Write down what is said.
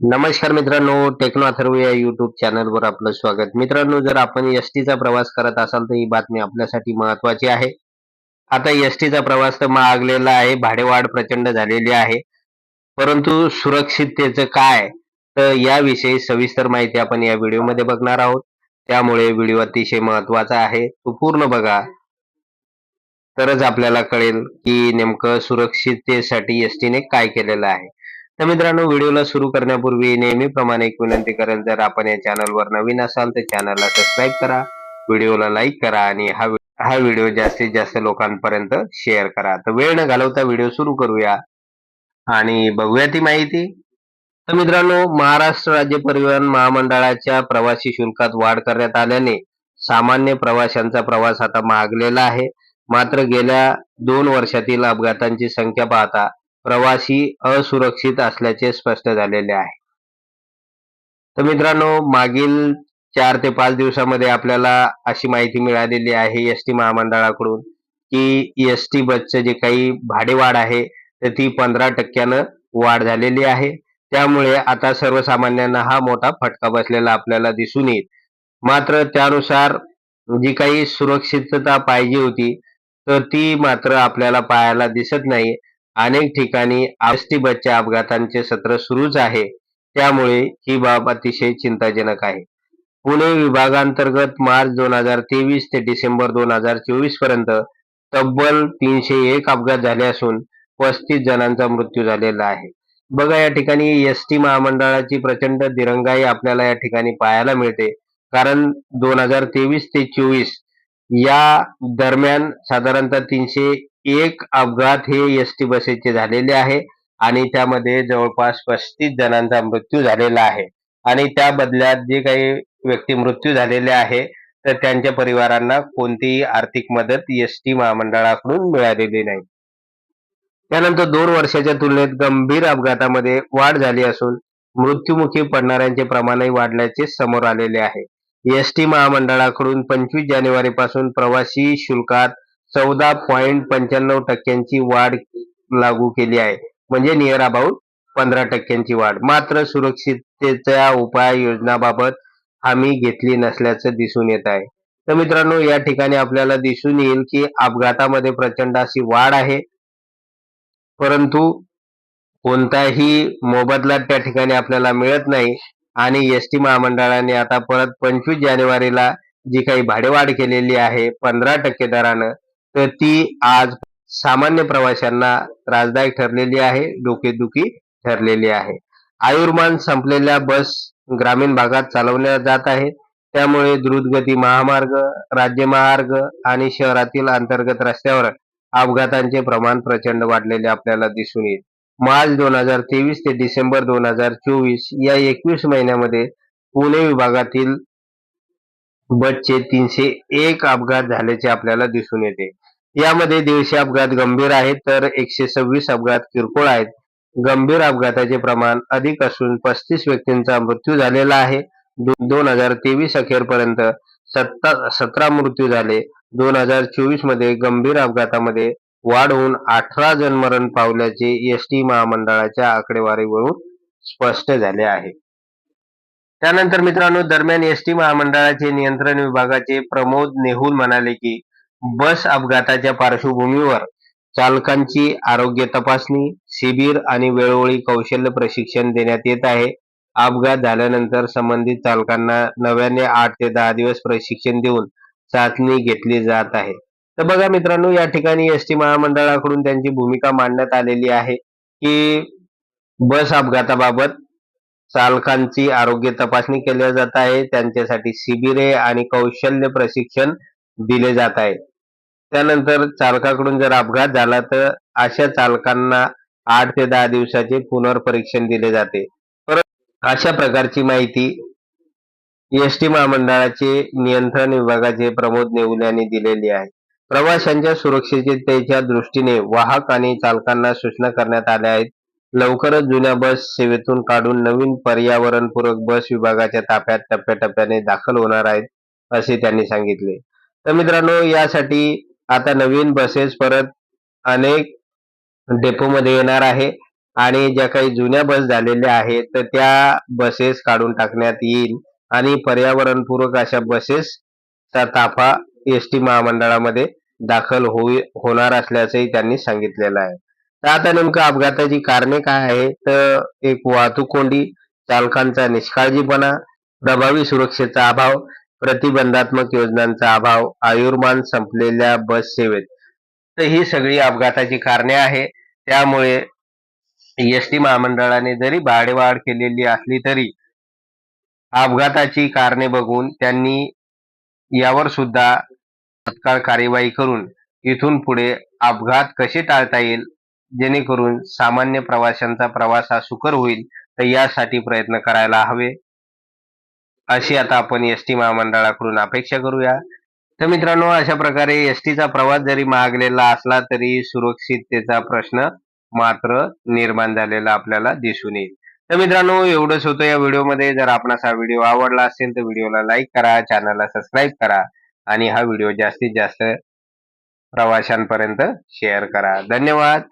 नमस्कार मित्रांनो टेक्नो अथर्व या युट्यूब चॅनलवर आपलं स्वागत. मित्रांनो जर आपण एस टीचा प्रवास करत असाल तर ही बातमी आपल्यासाठी महत्वाची आहे. आता एस टीचा प्रवास तर महागलेला आहे भाडेवाढ प्रचंड झालेली आहे. परंतु सुरक्षिततेचं काय? तर याविषयी सविस्तर माहिती आपण या व्हिडिओमध्ये बघणार आहोत. त्यामुळे व्हिडिओ अतिशय महत्त्वाचा आहे. तो पूर्ण बघा. तरच आपल्याला कळेल की नेमकं सुरक्षिततेसाठी एस टीने काय केलेलं आहे. तर मित्रांनो व्हिडिओला सुरू करण्यापूर्वी नेहमीप्रमाणे एक विनंती करेल जर आपण या चॅनलवर नवीन असाल तर चॅनलला सबस्क्राईब करा व्हिडिओला लाईक करा आणि हा हा व्हिडिओ जास्तीत जास्त लोकांपर्यंत शेअर करा. तर वेळ न घालवता व्हिडिओ सुरू करूया आणि बघूया ती माहिती. तर मित्रांनो महाराष्ट्र राज्य परिवहन महामंडळाच्या प्रवासी शुल्कात वाढ करण्यात आल्याने सामान्य प्रवाशांचा प्रवास आता महागलेला आहे. मात्र गेल्या दोन वर्षातील अपघातांची संख्या पाहता प्रवासी असुरक्षित असल्याचे स्पष्ट झालेले आहे. तर मित्रांनो मागील चार ते पाच दिवसामध्ये आपल्याला अशी माहिती मिळालेली आहे एस टी महामंडळाकडून की एस टी बसचं जे काही भाडेवाढ आहे तर ती पंधरा टक्क्यानं वाढ झालेली आहे. त्यामुळे आता सर्वसामान्यांना हा मोठा फटका बसलेला आपल्याला दिसून येईल. मात्र त्यानुसार जी काही सुरक्षितता पाहिजे होती तर ती मात्र आपल्याला पाहायला दिसत नाही. अनेक ठिकाणी आष्टी बसच्या अपघातांचे सत्र सुरूच आहे. त्यामुळे ही बाब अतिशय चिंताजनक आहे. पुणे विभागांतर्गत मार्च दोन हजार तेवीस ते डिसेंबर दोन हजार चोवीसपर्यंत तब्बल तीनशे एक अपघात झाले असून पस्तीस जणांचा मृत्यू झालेला आहे. बघा या ठिकाणी एस टी महामंडळाची प्रचंड दिरंगाई आपल्याला या ठिकाणी पाहायला मिळते. कारण दोन हजार तेवीस ते चोवीस या दरम्यान साधारणतः तीनशे एक अपघात हे एस टी बसेसचे झालेले आहे आणि त्यामध्ये जवळपास पस्तीस जणांचा मृत्यू झालेला आहे. आणि त्या बदल्यात जे काही व्यक्ती मृत्यू झालेले आहे तर त्यांच्या परिवारांना कोणतीही आर्थिक मदत एस टी महामंडळाकडून मिळालेली नाही. त्यानंतर दोन वर्षाच्या तुलनेत गंभीर अपघातामध्ये वाढ झाली असून मृत्युमुखी पडणाऱ्यांचे प्रमाणही वाढल्याचे समोर आलेले आहे. एस टी महामंडळाकडून पंचवीस जानेवारी पासून प्रवासी शुल्कात चौदा पॉईंट पंच्याण्णव टक्क्यांची वाढ लागू केली आहे. म्हणजे नियर अबाउट पंधरा टक्क्यांची वाढ. मात्र सुरक्षिततेच्या उपाययोजनाबाबत हमी घेतली नसल्याचं दिसून येत आहे. तर मित्रांनो या ठिकाणी आपल्याला दिसून येईल की अपघातामध्ये प्रचंड अशी वाढ आहे. परंतु कोणताही मोबदला त्या ठिकाणी आपल्याला मिळत नाही. आणि एस टी महामंडळाने आता परत पंचवीस जानेवारीला जी काही भाडेवाढ केलेली आहे पंधरा टक्के दरानं तर ती आज सामान्य प्रवाशांना त्रासदायक ठरलेली आहे डोकेदुखी ठरलेली आहे. आयुर्मान संपलेल्या बस ग्रामीण भागात चालवल्या जात आहेत. त्यामुळे द्रुतगती महामार्ग राज्यमार्ग आणि शहरातील अंतर्गत रस्त्यावर अपघातांचे प्रमाण प्रचंड वाढलेले आपल्याला दिसून येईल. मार्च दोन हजार तेवीस ते डिसेंबर दोन हजार चोवीस या एकवीस महिन्यामध्ये पुणे विभागातील बसचे तीनशे एक अपघात झाल्याचे आपल्याला दिसून येते. यामध्ये दीडशे अपघात गंभीर आहेत तर एकशे सव्वीस अपघात किरकोळ आहेत. गंभीर अपघाताचे प्रमाण अधिक असून पस्तीस व्यक्तींचा मृत्यू झालेला आहे. दोन हजार तेवीस अखेरपर्यंत सत्ता सतरा मृत्यू झाले. दोन हजार चोवीसमध्ये गंभीर अपघातामध्ये वाढ होऊन अठरा जण मरण पावल्याचे एस टी महामंडळाच्या आकडेवारीवरून स्पष्ट झाले आहे. त्यानंतर मित्रांनो दरम्यान एसटी महामंडळाचे नियंत्रण विभागाचे प्रमोद नेहुल म्हणाले की बस अपघाताच्या पार्श्वभूमीवर चालकांची आरोग्य तपासणी शिबिर आणि वेळोवेळी कौशल्य प्रशिक्षण देण्यात येत आहे. अपघात झाल्यानंतर संबंधित चालकांना नव्याने आठ ते दहा दिवस प्रशिक्षण देऊन चाचणी घेतली जात आहे. तर बघा मित्रांनो या ठिकाणी एसटी महामंडळाकडून त्यांची भूमिका मांडण्यात आलेली आहे की बस अपघाताबाबत चालकांची आरोग्य तपासणी केली जात आहे. त्यांच्यासाठी शिबिरे आणि कौशल्य प्रशिक्षण दिले जात आहे. त्यानंतर चालकाकडून जर अपघात झाला तर अशा चालकांना आठ ते दहा दिवसाचे पुनर्परीक्षण दिले जाते. परत अशा प्रकारची माहिती एस टी महामंडळाचे नियंत्रण विभागाचे प्रमोद नेऊल यांनी दिलेली आहे. प्रवाशांच्या सुरक्षिततेच्या दृष्टीने वाहक आणि चालकांना सूचना करण्यात आल्या आहेत. लवकरच जुन्या बस सेवेतून काढून नवीन पर्यावरणपूरक बस विभागाच्या ताफ्यात टप्प्याटप्प्याने दाखल होणार आहेत असे त्यांनी सांगितले. तर मित्रांनो यासाठी आता नवीन बसेस परत अनेक डेपोमध्ये येणार आहे आणि ज्या काही जुन्या बस झालेल्या आहेत तर त्या बसेस काढून टाकण्यात येईल आणि पर्यावरणपूरक अशा बसेसचा ताफा एस टी महामंडळामध्ये दाखल होई होणार असल्याचंही त्यांनी सांगितलेलं आहे. तर आता नेमकं अपघाताची कारणे काय आहे तर एक वाहतूक कोंडी चालकांचा निष्काळजीपणा प्रभावी सुरक्षेचा अभाव प्रतिबंधात्मक योजनांचा अभाव आयुर्मान संपलेल्या बस सेवेत. तर ही सगळी अपघाताची कारणे आहे त्यामुळे एस टी महामंडळाने जरी भाडेवाढ केलेली असली तरी अपघाताची कारणे बघून त्यांनी यावर सुद्धा तत्काळ कार्यवाही करून इथून पुढे अपघात कसे टाळता येईल जेणेकरून सामान्य प्रवाशांचा प्रवास हा सुकर होईल तर यासाठी प्रयत्न करायला हवे. अशी आता आपण एस टी महामंडळाकडून अपेक्षा करूया. तर मित्रांनो अशा प्रकारे एस टीचा प्रवास जरी महागलेला असला तरी सुरक्षिततेचा प्रश्न मात्र निर्माण झालेला आपल्याला दिसून येईल. तर मित्रांनो एवढंच होतं या व्हिडिओमध्ये. जर आपणास हा व्हिडिओ आवडला असेल तर व्हिडिओला लाईक करा चॅनलला सबस्क्राईब करा आणि हा व्हिडिओ जास्तीत जास्त प्रवाशांपर्यंत शेअर करा. धन्यवाद.